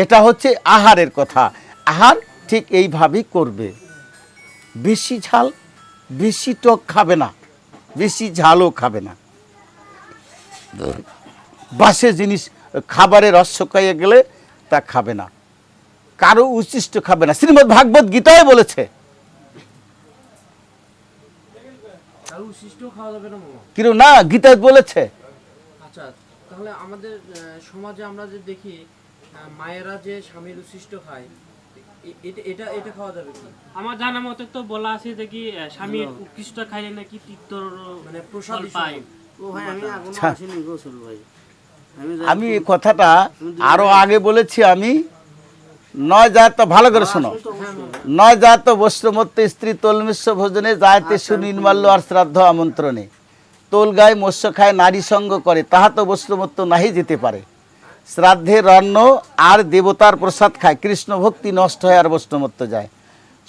এটা হচ্ছে আহারের কথা। আহার ঠিক এইভাবেই করবে। বেশি ঝাল বেশি টক খাবে না। বেশি ঝালও খাবে না। বাসে জিনিস খাবারের রস শুকাইয়ে গেলে তা খাবে না। কারও উচ্ছিষ্ট খাবে না। শ্রীমদ ভাগবত গীতায় বলেছে। না কিন্তু না গীতায় বলেছে। আচ্ছা তাহলে আমাদের সমাজে আমরা যে দেখি মায়েরা যে স্বামীর উশিষ্ট খায় এটা এটা এটা খাওয়া যাবে কি? আমার জানা মতে তো বলা আছে যে কি আহ, স্বামীর উৎকৃষ্ট খাইলে নাকি মানে প্রসাদ পায়। ও ভাই আমি এখনও আচ্ছা। আসিনি গোসল ভাই। আমি এই কথাটা আরও আগে বলেছি আমি। নয় জাত ভালো করে শোনো। নয় জাত বস্ত্রমত্ত স্ত্রী তলমিশ্র ভোজনে যায়তে সুনির্মাল্য আর শ্রাদ্ধ আমন্ত্রণে। তোল গায়ে মৎস্য খায় নারী সঙ্গ করে তাহা তো বস্ত্রমত্ত নাহি যেতে পারে। শ্রাদ্ধের অন্ন আর দেবতার প্রসাদ খায়। কৃষ্ণ ভক্তি নষ্ট হয় আর বস্ত্রমত্ত যায়।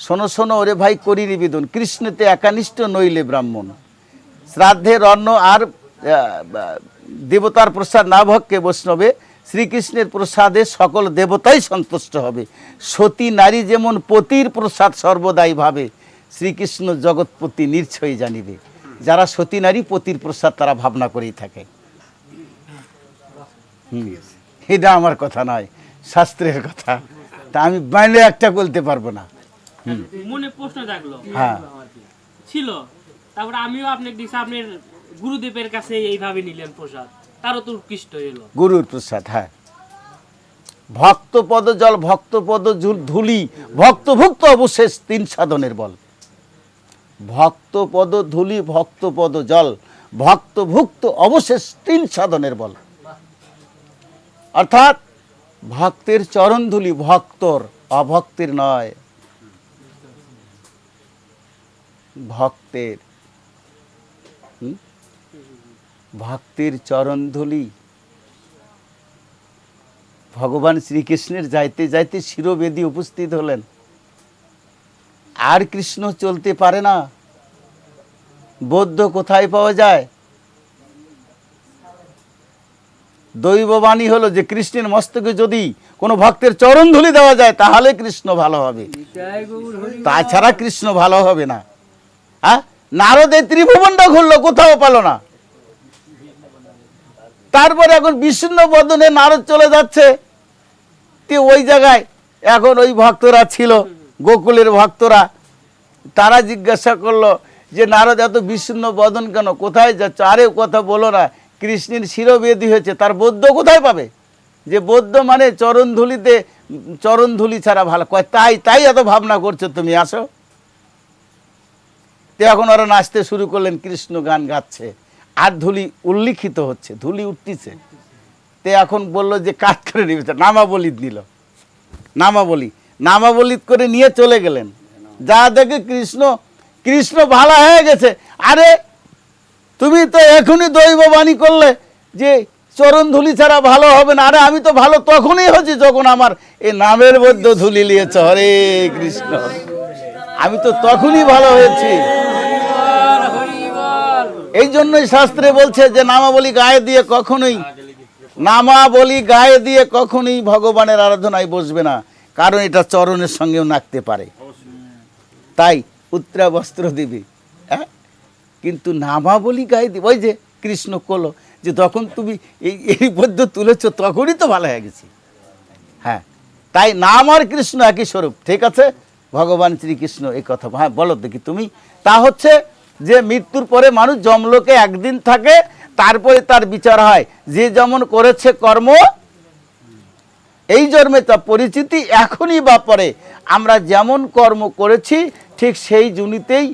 শোনো শোনো ওরে ভাই করি নিবেদন। কৃষ্ণতে একানিষ্ঠ নইলে ব্রাহ্মণ। শ্রাদ্ধের অন্ন আর দেবতার প্রসাদ না ভক্ষে বৈষ্ণবে, শ্রীকৃষ্ণের প্রসাদে সকল দেবতাই সন্তুষ্ট হবে। সতী নারী যেমন পতির প্রসাদ সর্বদাই ভাবে, শ্রীকৃষ্ণ জগৎপতি নির্ছয় জানিবে। যারা সতী নারী, পতির প্রসাদ তারা ভাবনা করেই থাকে। হুম। এটা আমার কথা নয় শাস্ত্রের কথা। তা আমি বাইরে একটা বলতে পারব না। মনে প্রশ্ন জাগলো। হ্যাঁ। ছিল। তারপরে আমিও আপনাকে দিছি আপনার গুরুদেবের কাছে এইভাবে নিলেন প্রসাদ। তারও তো উৎকৃষ্ট এলো। গুরুর প্রসাদ হ্যাঁ। ভক্তপদ জল ভক্তপদ ধুলি ভক্তভুক্ত অবশেষ তিন সাধনের বল। ভক্তপদ ধুলি ভক্তপদ জল ভক্তভুক্ত অবশেষ তিন সাধনের বল। অর্থাৎ ভক্তের চরণ ধুলি ভক্তর অভক্তের নয়। ভক্তের? ভক্তের চরণ ধুলি ভগবান শ্রীকৃষ্ণের যাইতে যাইতে শিরবেদী উপস্থিত হলেন। আর কৃষ্ণ চলতে পারে না। বৌদ্ধ কোথায় পাওয়া যায়? দৈববাণী হলো যে কৃষ্ণের মস্তকে যদি কোনো ভক্তের চরণ ধুলি দেওয়া যায়, তাহলে কৃষ্ণ ভালো হবে। তাছাড়া কৃষ্ণ ভালো হবে না। হ্যাঁ নারদে ত্রিভুবনটা ঘুরলো, কোথাও পালো না। তারপরে এখন বিষ্ণু বদনে নারদ চলে যাচ্ছে। ওই জায়গায় এখন ওই ভক্তরা ছিল, গোকুলের ভক্তরা। তারা জিজ্ঞাসা করল যে, নারদ, এত বিষ্ণু বদন কেন? কোথায় যাচ্ছে? আরে কথা বলো না। কৃষ্ণের শিরবেদী হয়েছে, তার বৌদ্ধ কোথায় পাবে? যে বৌদ্ধ মানে চরণধুলিতে, চরণধুলি ছাড়া ভালো। কয়, তাই তাই এত ভাবনা করছ তুমি, আসো। তো এখন ওরা নাচতে শুরু করলেন, কৃষ্ণ গান গাচ্ছে। আর ধুলি উল্লিখিত হচ্ছে, ধুলি উঠতেছে। তে এখন বলল যে কাজ করে নিবে। নামাবলি দিল নামাবলি নামাবলি করে নিয়ে চলে গেলেন। যা দেখে কৃষ্ণ কৃষ্ণ ভালো হয়ে গেছে। আরে তুমি তো এখনই দৈববাণী করলে যে চরণ ধুলি ছাড়া ভালো হবে না। আরে আমি তো ভালো তখনই হচ্ছি যখন আমার এই নামের মধ্যে ধুলি নিয়েছ। হরে কৃষ্ণ। আমি তো তখনই ভালো হয়েছি। এই জন্যই শাস্ত্রে বলছে যে নামাবলী গায়ে দিয়ে কখনোই, নামাবলী গায়ে দিয়ে কখনোই ভগবানের আরাধনায় বসবে না। কারণ এটা চরণের সঙ্গেও নাকতে পারে। তাই উত্তরা বস্ত্র দিবি। হ্যাঁ? কিন্তু নামাবলী গায়ে দিবে ওই যে কৃষ্ণ করল যে তখন তুমি এই এই পদ্য তুলেছ, তখনই তো ভালো হয়ে গেছি। হ্যাঁ তাই নাম আর কৃষ্ণ একই স্বরূপ। ঠিক আছে? ভগবান শ্রীকৃষ্ণ এই কথা হ্যাঁ বলো দেখি তুমি। তা হচ্ছে যে মৃত্যুর পরে মানুষ জমলোকে একদিন থাকে, তারপরে তার বিচার হয়। যে যেমন করেছে কর্ম, এই জন্মে তা পরিচিতি এখনই বা পরে। আমরা যেমন কর্ম করেছি, ঠিক সেই জুনিতেই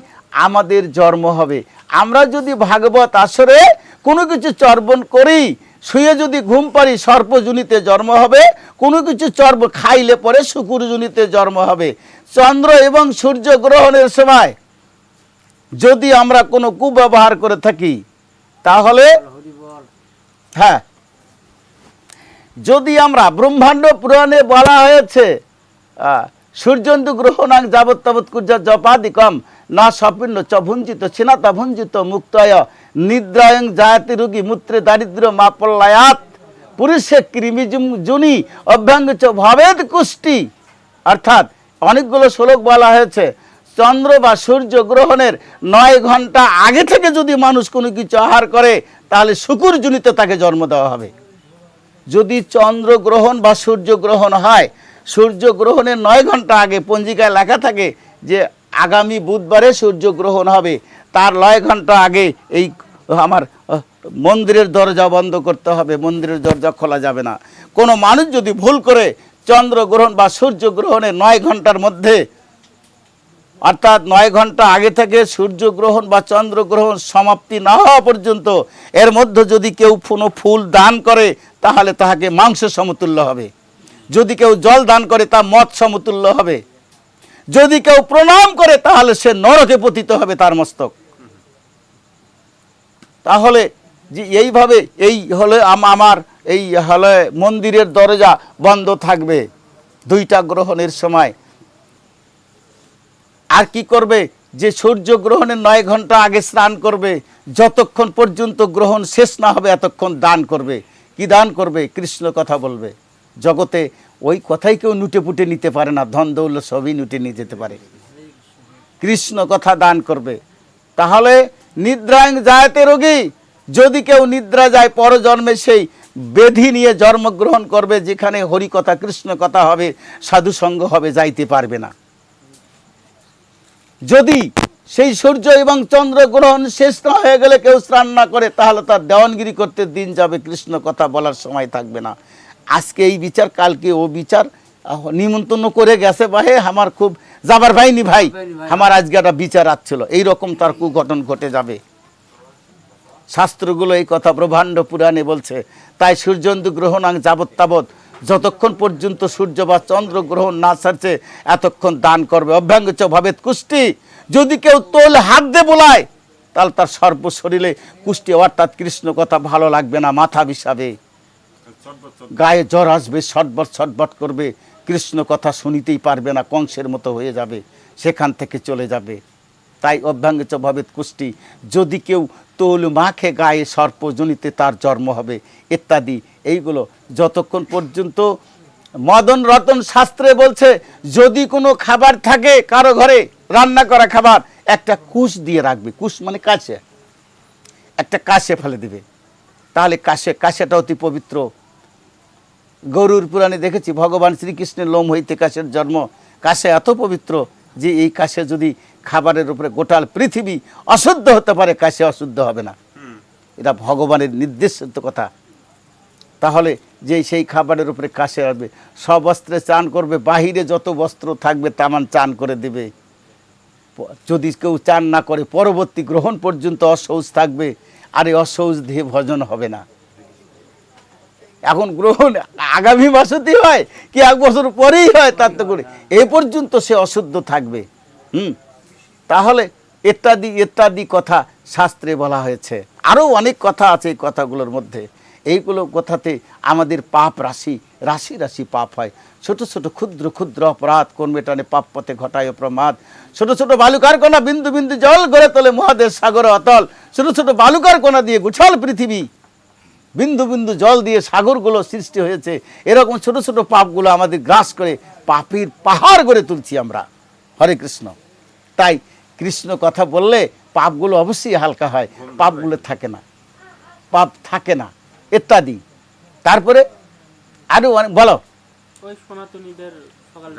আমাদের জন্ম হবে। আমরা যদি ভাগবত আসরে কোনো কিছু চর্বণ করি শুয়ে যদি ঘুম পারি সর্পজুনিতে জন্ম হবে কোনো কিছু চর্ব খাইলে পরে শুকুরজুনিতে জন্ম হবে। চন্দ্র এবং সূর্য গ্রহণের সময় যদি আমরা কোনো কুব্যবহার করে থাকি তাহলে হ্যাঁ যদি আমরা ব্রহ্মাণ্ড পুরাণে বলা হয়েছে আহ, সূর্যন্তু গ্রহণাং যাবৎ তাবৎ কুর্যা জপাদিকম না স্বপিন্ন চ ভুঞ্জিত, ছিনাতা ভুঞ্জিত, মুক্তয় নিদ্রায়ং জায়াতি রোগী মূত্রে দারিদ্র মা পল্লায়াত পুরুষে কৃমি জুনি অভ্যঙ্গচ ভবেদ কুষ্টি। অর্থাৎ অনেকগুলো শ্লোক বলা হয়েছে, চন্দ্র বা সূর্য গ্রহণের নয় ঘণ্টা আগে থেকে যদি মানুষ কোনো কিছু আহার করে, তাহলে শুকুর জুনিতে তাকে জন্ম দেওয়া হবে। যদি চন্দ্র গ্রহণ বা সূর্য গ্রহণ হয়, সূর্য গ্রহণের নয় ঘণ্টা আগে পঞ্জিকায় লেখা থাকে যে আগামী বুধবারে সূর্য গ্রহণ হবে। তার নয় ঘণ্টা আগে এই, আমার মন্দিরের দরজা বন্ধ করতে হবে। মন্দিরের দরজা খোলা যাবে না। কোনো মানুষ যদি ভুল করে চন্দ্রগ্রহণ বা সূর্য গ্রহণের নয় ঘণ্টার মধ্যে, অর্থাৎ নয় ঘণ্টা আগে থেকে সূর্যগ্রহণ বা চন্দ্রগ্রহণ সমাপ্তি না হওয়া পর্যন্ত, এর মধ্যে যদি কেউ কোনো ফুল দান করে, তাহলে তাহাকে মাংস সমতুল্য হবে। যদি কেউ জল দান করে, তা মদ সমতুল্য হবে। যদি কেউ প্রণাম করে, তাহলে সে নরকে পতিত হবে তার মস্তক। তাহলে যে এইভাবে, এই হলে আম- আমার এই হলে মন্দিরের দরজা বন্ধ থাকবে দুইটা গ্রহণের সময়। আর কি করবে? যে সূর্য গ্রহণের নয় ঘণ্টা আগে স্নান করবে, যতক্ষণ পর্যন্ত গ্রহণ শেষ না হবে, এতক্ষণ দান করবে। কি দান করবে? কৃষ্ণ কথা বলবে। জগতে ওই কথাই কেউ নুটে পুটে নিতে পারে না, ধন দৌল সবই নুটে নিয়ে যেতে পারে। কৃষ্ণ কথা দান করবে। তাহলে নিদ্রাং যায়তে রোগী। যদি কেউ নিদ্রা যায়, পরজন্মে সেই বেধি নিয়ে জন্মগ্রহণ করবে, যেখানে হরি কথা, কৃষ্ণ কথা হবে, সাধু সঙ্গ হবে, যাইতে পারবে না। যদি সেই সূর্য এবং চন্দ্র গ্রহণ শেষ না হয়ে গেলে কেউ স্নান না করে, তাহলে তার দেওয়ানগিরি করতে দিন যাবে, কৃষ্ণ কথা বলার সময় থাকবে না। আজকে এই বিচার কালকে ও বিচার নিমন্ত্রণ করে গেছে বাহে আমার খুব যাবার ভাইনি ভাই আমার আজকে একটা বিচার আসছিল এইরকম তার কুঘটন ঘটে যাবে। শাস্ত্রগুলো এই কথা ব্রহ্মাণ্ড পুরাণে বলছে তাই সূর্যন্তু গ্রহণাং যাবৎ তাবৎ যতক্ষণ পর্যন্ত সূর্য বা চন্দ্র গ্রহণ না ছাড়ছে এতক্ষণ দান করবে। অভ্যাঙ্গচ ভাবেত কুষ্টি যদি কেউ তোল হাত দিয়ে বোলায় তাহলে তার সর্ব শরীরে কুষ্টি অর্থাৎ কৃষ্ণ কথা ভালো লাগবে না মাথা বিষাবে। গায়ে জ্বর আসবে, ছটবট ছটবট করবে, কৃষ্ণ কথা শুনিতেই পারবে না, কংসের মতো হয়ে যাবে, সেখান থেকে চলে যাবে। তাই অভ্যাঙ্গচ ভবেত কুষ্টি, যদি কেউ তোল মাখে গায়ে সর্পজনিতে তার জন্ম হবে, ইত্যাদি, এইগুলো যতক্ষণ পর্যন্ত মদন রতন শাস্ত্রে বলছে, যদি কোনো খাবার থাকে কারও ঘরে, রান্না করা খাবার, একটা কুশ দিয়ে রাখবে। কুশ মানে কাছে একটা কাশে ফেলে দিবে। তাহলে কাশে, কাশেটা অতি পবিত্র। গরুর পুরাণে দেখেছি, ভগবান শ্রীকৃষ্ণের লোম হইতে কাশের জন্ম। কাশে এত পবিত্র যে এই কাশে যদি খাবারের উপরে গোটাল পৃথিবী অশুদ্ধ হতে পারে, কাশে অশুদ্ধ হবে না। এটা ভগবানের নির্দেশিত কথা। তাহলে যে সেই খাবারের উপরে কাশে আসবে, সব বস্ত্রে চান করবে, বাহিরে যত বস্ত্র থাকবে, তেমন চান করে দেবে। যদি কেউ চান না করে, পরবর্তী গ্রহণ পর্যন্ত অসৌচ থাকবে আর এই দিয়ে ভজন হবে না। এখন গ্রহণ আগামী মাসেতেই হয় কি এক বছর পরেই হয় তার তো করে এ পর্যন্ত সে অশুদ্ধ থাকবে। হুম? তাহলে ইত্যাদি ইত্যাদি কথা শাস্ত্রে বলা হয়েছে। আরও অনেক কথা আছে এই কথাগুলোর মধ্যে। এইগুলো কথাতে আমাদের পাপ রাশি রাশি রাশি পাপ হয়। ছোট ছোট ক্ষুদ্র ক্ষুদ্র অপরাধ কর্মে টানে পাপ পথে ঘটায় প্রমাদ ছোট ছোট বালুকার কোনা বিন্দু বিন্দু জল গড়ে তোলে মহাদেশ সাগর অতল। ছোট ছোট বালুকার কোনা দিয়ে গুছাল পৃথিবী। বিন্দু বিন্দু জল দিয়ে সাগরগুলো সৃষ্টি হয়েছে। এরকম ছোট ছোট পাপগুলো আমাদের গ্রাস করে পাপের পাহাড় গড়ে তুলছি আমরা। হরে কৃষ্ণ। তাই কৃষ্ণ কথা বললে পাপগুলো অবশ্যই হালকা হয়। পাপগুলো থাকে না। পাপ থাকে না। ইত্যাদি। তারপরে আরও অনেক বলো। ওই সনাতনীদের সকাল